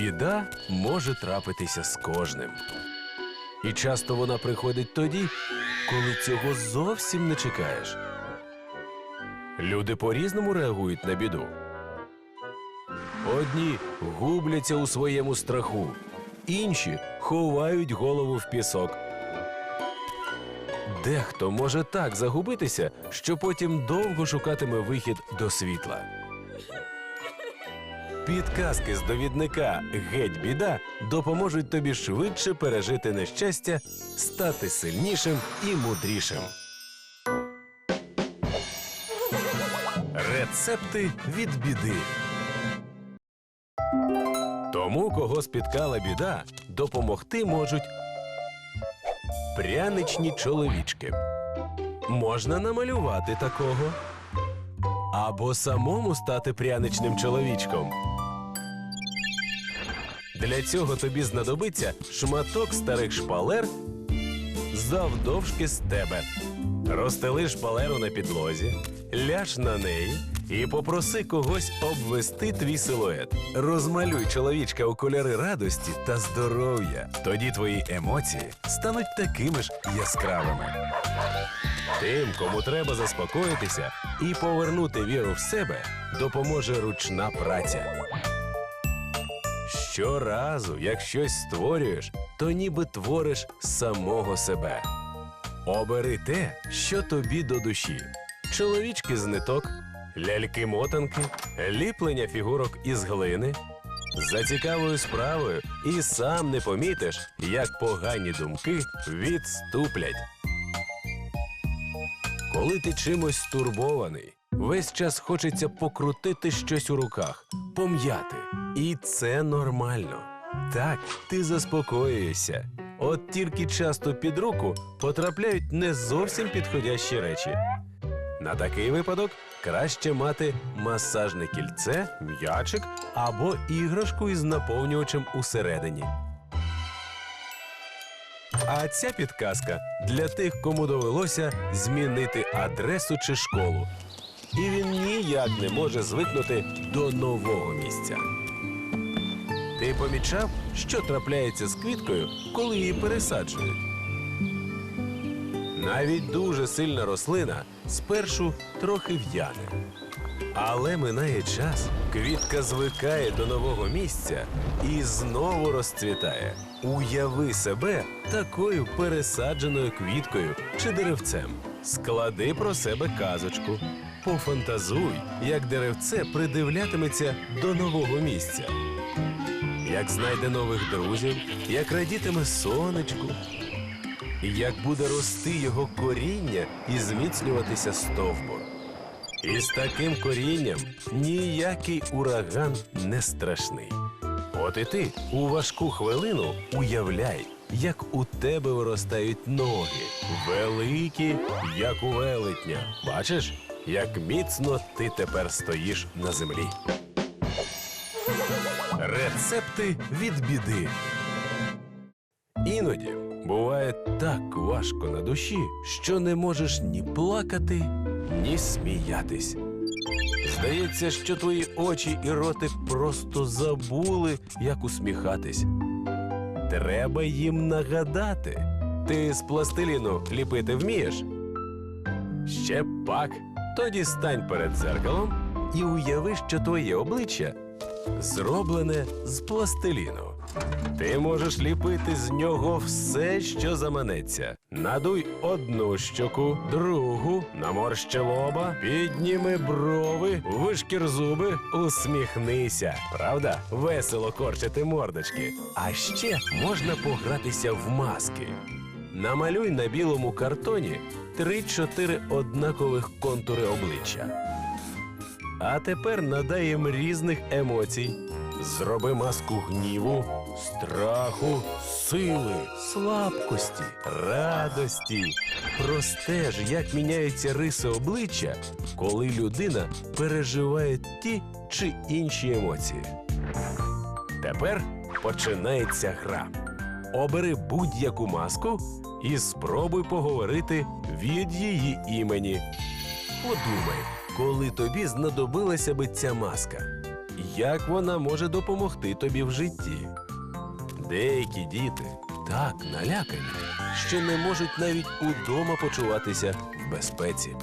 Біда може трапитися з кожним. І часто вона приходить тоді, коли цього зовсім не чекаєш. Люди по-різному реагують на біду. Одні губляться у своєму страху, інші ховають голову в пісок. Дехто може так загубитися, що потім довго шукатиме вихід до світла. Підказки з довідника Геть біда допоможуть тобі швидше пережити нещастя, стати сильнішим і мудрішим. Рецепти від біди. Тому, кого спіткала біда, допомогти можуть пряничні чоловічки. Можна намалювати такого. Або самому стати пряничним чоловічком. Для цього тобі знадобиться шматок старих шпалер завдовжки з тебе. Розстели шпалеру на підлозі, ляж на неї і попроси когось обвести твій силует. Розмалюй чоловічка у кольори радості та здоров'я. Тоді твої емоції стануть такими ж яскравими. Тим, кому треба заспокоїтися і повернути віру в себе, допоможе ручна праця. Щоразу, як щось створюєш, то ніби твориш самого себе. Обери те, що тобі до душі: чоловічки з ниток, ляльки-мотанки, ліплення фігурок із глини. За цікавою справою і сам не помітиш, як погані думки відступлять. Коли ти чимось стурбований, весь час хочеться покрутити щось у руках, пом'яти. І це нормально. Так, ти заспокоюєшся. От тільки часто під руку потрапляють не зовсім підходящі речі. На такий випадок краще мати масажне кільце, м'ячик або іграшку із наповнювачем усередині. А ця підказка для тих, кому довелося змінити адресу чи школу. І він ніяк не може звикнути до нового місця. Ти помічав, що трапляється з квіткою, коли її пересаджують? Навіть дуже сильна рослина спершу трохи в'яне. Але минає час, квітка звикає до нового місця і знову розцвітає. Уяви себе такою пересадженою квіткою чи деревцем. Склади про себе казочку. Пофантазуй, як деревце придивлятиметься до нового місця. Як знайде нових друзів, як радітиме сонечку, як буде рости його коріння і зміцнюватися стовбур. І з таким корінням ніякий ураган не страшний. От і ти у важку хвилину уявляй, як у тебе виростають ноги, великі, як у велетня. Бачиш, як міцно ти тепер стоїш на землі. Рецепти від біди. Іноді буває так важко на душі, що не можеш ні плакати, ні сміятись. Здається, що твої очі і ротик просто забули, як усміхатись. Треба їм нагадати. Ти з пластиліну ліпити вмієш? Ще пак. Тоді стань перед дзеркалом і уяви, що твоє обличчя зроблене з пластиліну. Ти можеш ліпити з нього все, що заманеться. Надуй одну щоку, другу, наморщи лоба, підніми брови, вишкір зуби, усміхнися. Правда? Весело корчити мордочки. А ще можна погратися в маски. Намалюй на білому картоні 3-4 однакових контури обличчя. А тепер надай їм різних емоцій. Зроби маску гніву, страху, сили, слабкості, радості. Простеж, як міняються риси обличчя, коли людина переживає ті чи інші емоції. Тепер починається гра. Обери будь-яку маску і спробуй поговорити від її імені. Подумай, коли тобі знадобилася би ця маска. як вона може допомогти тобі в житті. Деякі діти так налякані, що не можуть навіть удома почуватися в безпеці.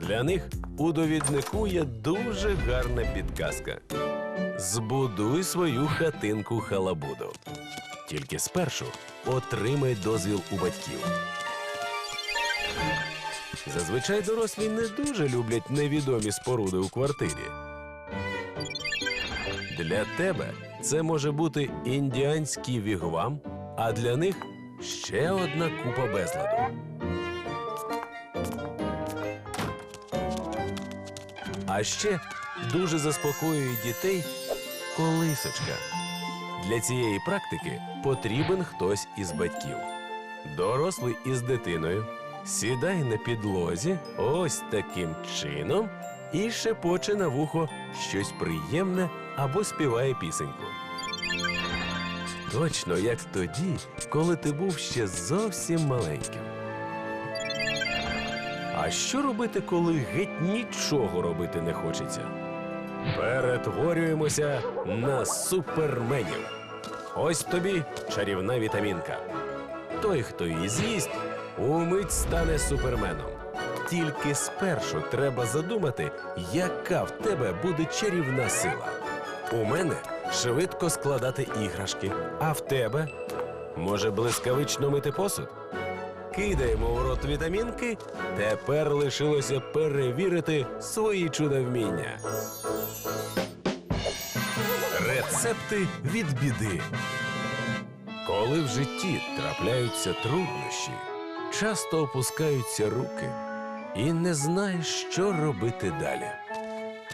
Для них у довіднику є дуже гарна підказка. Збудуй свою хатинку халабуду. Тільки спершу отримай дозвіл у батьків. Зазвичай дорослі не дуже люблять невідомі споруди у квартирі. Для тебе це може бути індіанський вігвам, а для них ще одна купа безладу. А ще дуже заспокоює дітей колисочка. Для цієї практики потрібен хтось із батьків. Дорослий із дитиною сідай на підлозі ось таким чином і шепоче на вухо щось приємне або співає пісеньку. Точно як тоді, коли ти був ще зовсім маленьким. А що робити, коли геть нічого робити не хочеться? Перетворюємося на суперменів. Ось тобі чарівна вітамінка. Той, хто її з'їсть, умить стане суперменом. Тільки спершу треба задумати, яка в тебе буде чарівна сила. У мене швидко складати іграшки, а в тебе може блискавично мити посуд. Кидаємо в рот вітамінки. Тепер лишилося перевірити свої чудовміння. Рецепти від біди. Коли в житті трапляються труднощі, часто опускаються руки і не знаєш, що робити далі.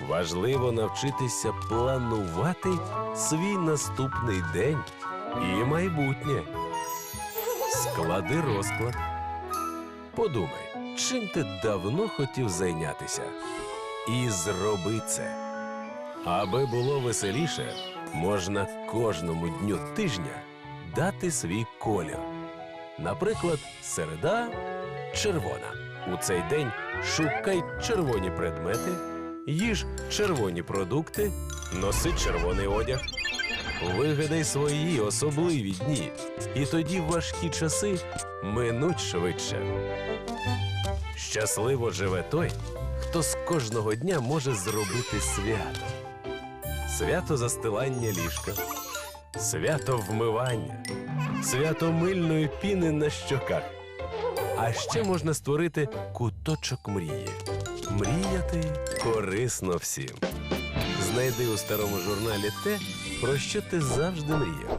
Важливо навчитися планувати свій наступний день і майбутнє. Склади розклад. Подумай, чим ти давно хотів зайнятися. І зроби це. Аби було веселіше, можна кожному дню тижня дати свій колір. Наприклад, середа червона. У цей день шукай червоні предмети, їж червоні продукти, носи червоний одяг. Вигадай свої особливі дні, і тоді важкі часи минуть швидше. Щасливо живе той, хто з кожного дня може зробити свято. Свято застилання ліжка, свято вмивання, свято мильної піни на щоках. А ще можна створити куточок мрії. Мріяти корисно всім. Знайди у старому журналі те, про що ти завжди мріяв.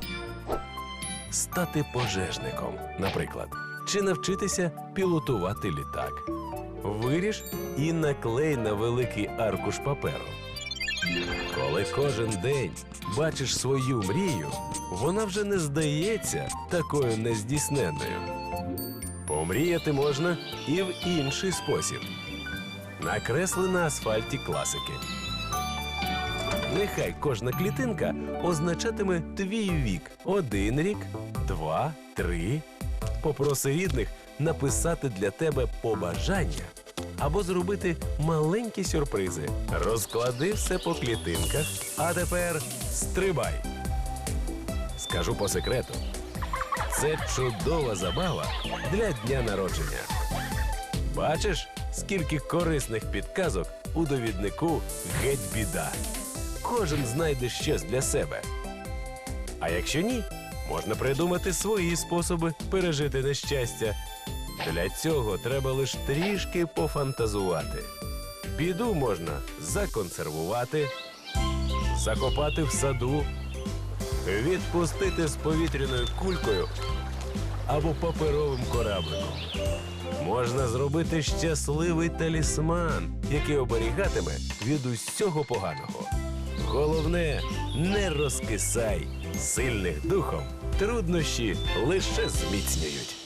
Стати пожежником, наприклад, чи навчитися пілотувати літак. Виріж і наклей на великий аркуш паперу. Коли кожен день бачиш свою мрію, вона вже не здається такою нездійсненною. Помріяти можна і в інший спосіб. Накресли на асфальті класики. Нехай кожна клітинка означатиме твій вік. Один рік, два, три. Попроси рідних написати для тебе побажання або зробити маленькі сюрпризи. Розклади все по клітинках, а тепер стрибай. Скажу по секрету. Це чудова забава для дня народження. Бачиш, скільки корисних підказок у довіднику геть біда. Кожен знайде щось для себе. А якщо ні, можна придумати свої способи пережити нещастя. Для цього треба лише трішки пофантазувати. Біду можна законсервувати, закопати в саду, відпустити з повітряною кулькою або паперовим корабликом. Можна зробити щасливий талісман, який оберігатиме від усього поганого. Головне, не розкисай. Сильних духом труднощі лише зміцнюють.